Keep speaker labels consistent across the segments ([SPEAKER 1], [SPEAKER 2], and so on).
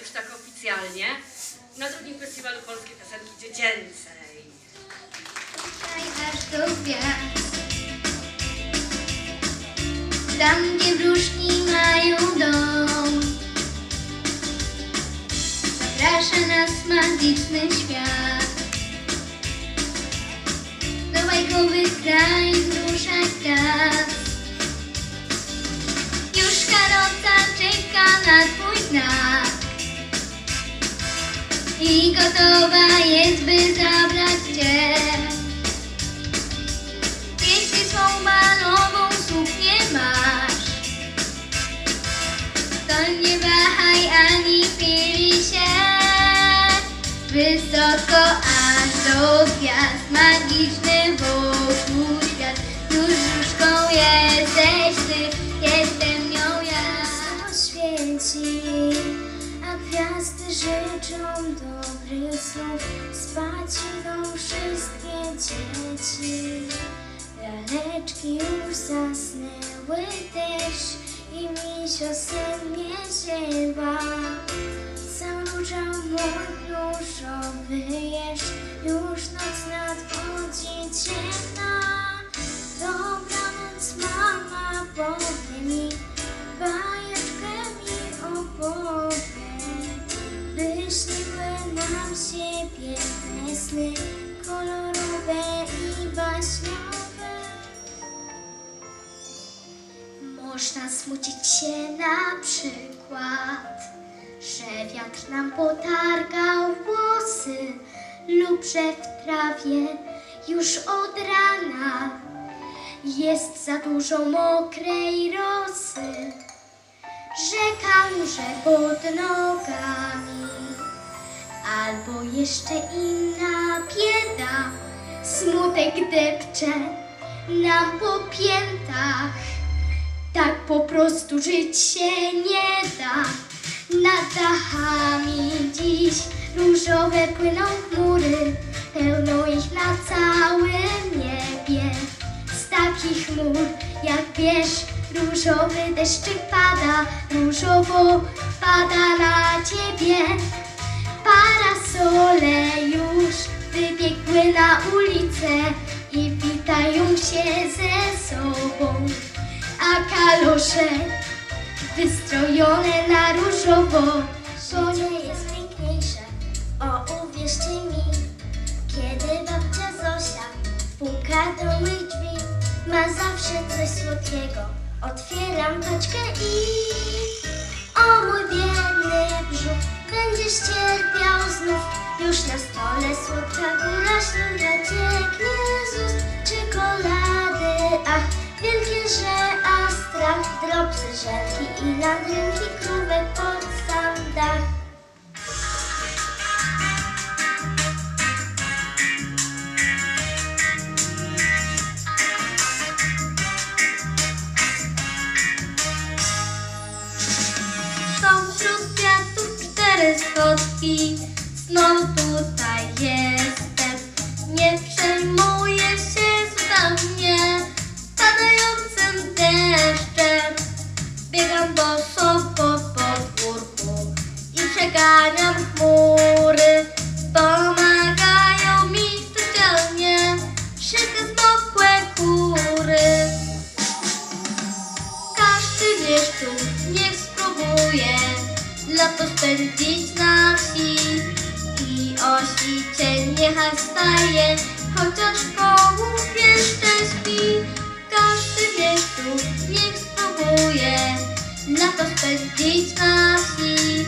[SPEAKER 1] już tak oficjalnie na drugim festiwalu Polskiej Piosenki Dziecięcej.
[SPEAKER 2] Gwiazd. Tam, gdzie wróżki mają dom. Zaprasza nas magiczny świat. Do bajkowych krain ruszać czas Już karota czeka na twój znak I gotowa jest, by zabrać cię. Jeśli swą balową suknię masz, to nie wahaj ani chwili się. Wysoko aż do gwiazd, magiczny
[SPEAKER 3] życzą dobrych snów. Spać idą wszystkie dzieci. Laleczki już zasnęły też i misio sen nie ziewa. Róża mur różowy jesz, już noc nadchodzi smucić się na przykład, że wiatr nam potargał włosy lub że w trawie już od rana jest za dużo mokrej rosy, że kałuże pod nogami, albo jeszcze inna bieda, smutek depcze nam po piętach. Tak po prostu żyć się nie da. Nad dachami dziś różowe płyną chmury, pełno ich na całym niebie. Z takich chmur, jak wiesz, różowy deszczyk pada, różowo pada na ciebie. Parasole już wybiegły na ulicę i witają się ze sobą a kalosze wystrojone na różowo. Życie jest piękniejsze, o uwierzcie mi, kiedy babcia Zosia puka do moich drzwi, ma zawsze coś słodkiego. Otwieram paczkę i o mój biedny brzuch, będziesz cierpiał znów. Już na stole słodka gulasz, śluga żelki i landrynki, krówek pod sam dach.
[SPEAKER 2] Są wśród kwiatów cztery schodki, znowu tutaj jestem. Nie przejmuję się zupełnie padającym deszczem. Candoso, popo, purpo, y llegar al wsi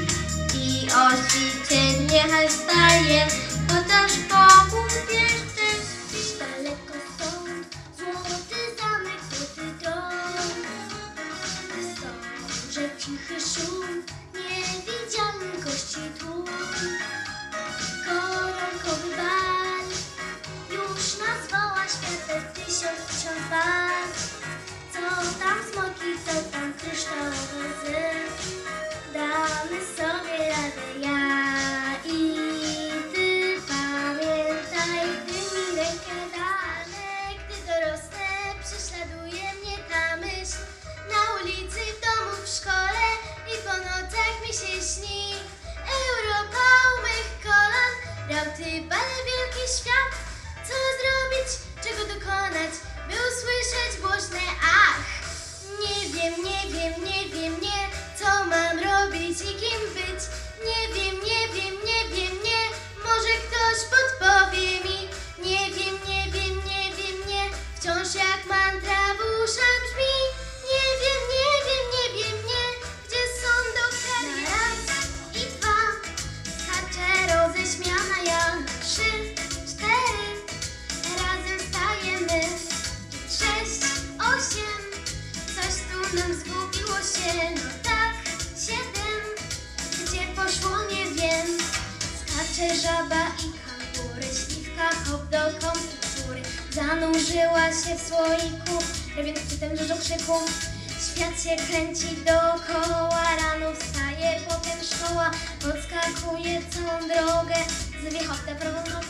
[SPEAKER 2] i o świcie niechaj staje, chociaż komu jeszcze śpi.
[SPEAKER 3] Daleko stąd złoty zamek, złoty dom. Że cichy szum, tam Zanurzyła się w słoiku, robiąc przy tym dużo krzyku. Świat się kręci dookoła, rano wstaje, potem szkoła. Podskakuje całą drogę, zwie hop prawą nogę.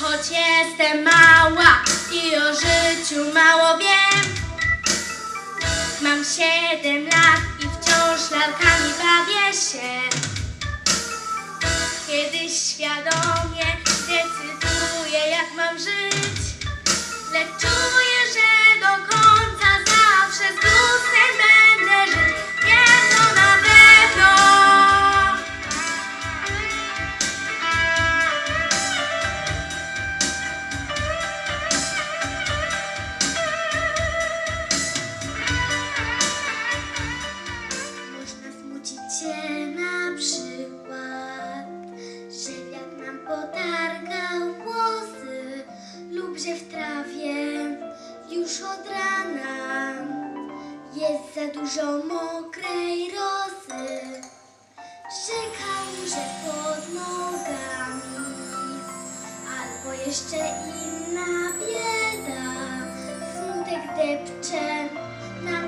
[SPEAKER 3] Choć jestem mała i o życiu mało wiem Mam siedem lat i wciąż lalkami bawię się. Kiedyś świadomie decyduję jak mam żyć Lecz czuję, przykład, że wiatr nam potargał włosy lub że w trawie już od rana. Jest za dużo mokrej rosy, że kałuże pod nogami. Albo jeszcze inna bieda, smutek depcze nam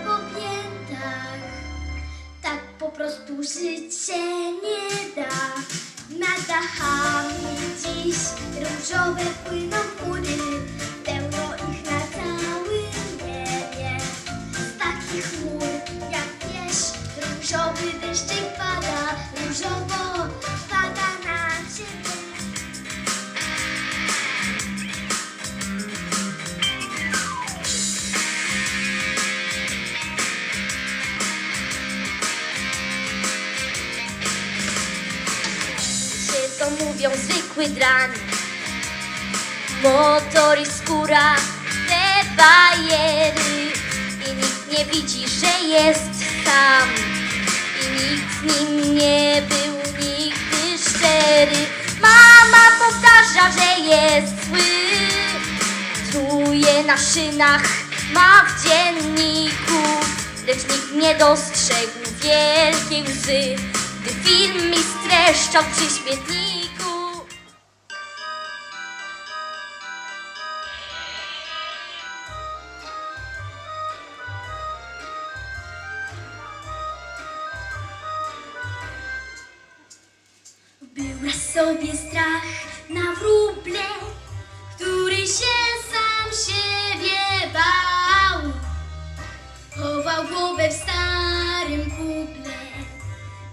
[SPEAKER 3] prostu żyć się nie da. Nad dachami dziś różowe płyną chmury, pełno ich na całym niebie. Z takich chmur, jak wiesz, różowy deszczyk mówią zwykły drań Motor i skóra, te bajery I nikt nie widzi, że jest sam. I nikt z nim nie był nigdy szczery. Mama powtarza, że jest zły. Truje na szynach, ma w dzienniku. Lecz nikt nie dostrzegł wielkiej łzy. Gdy film mi streszczał przy Była sobie strach na wróble, który się sam siebie bał. Chował głowę w starym kuple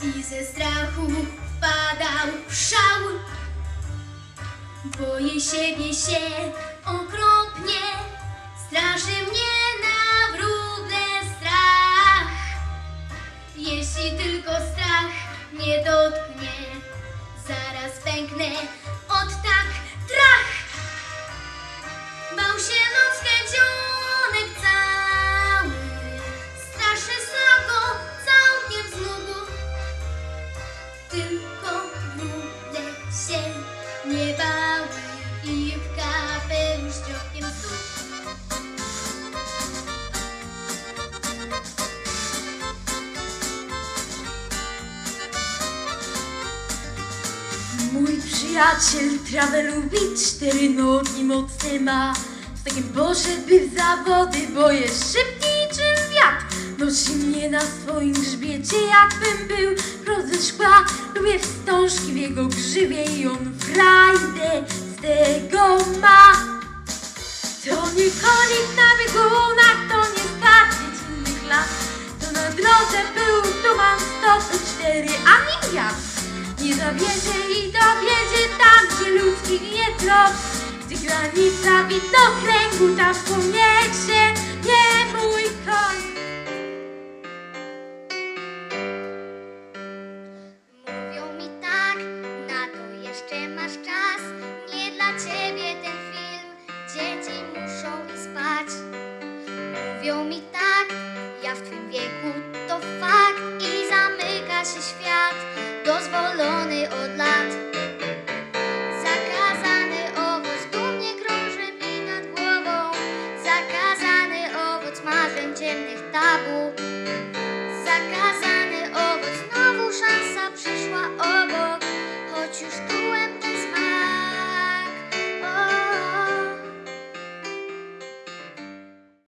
[SPEAKER 3] i ze strachu wpadał w szał. Boję siebie się okropnie,
[SPEAKER 4] Mój przyjaciel trawę lubi, cztery nogi mocne ma. Z takim poszedłby w zawody, bo jest szybki niczym wiatr. Nosi mnie na swoim grzbiecie, jakbym był rozy szkła. Lubię wstążki w jego grzywie i on frajdę z tego ma. To nie konik na biegunach, to nie skarbiec innych lat. To na drodze był tuman 104, a nie ja. Nie zabierze i dowiedzie tam, gdzie ludzki nie trop. Gdzie granica widnokręgu, tam wspomnieć się nie mój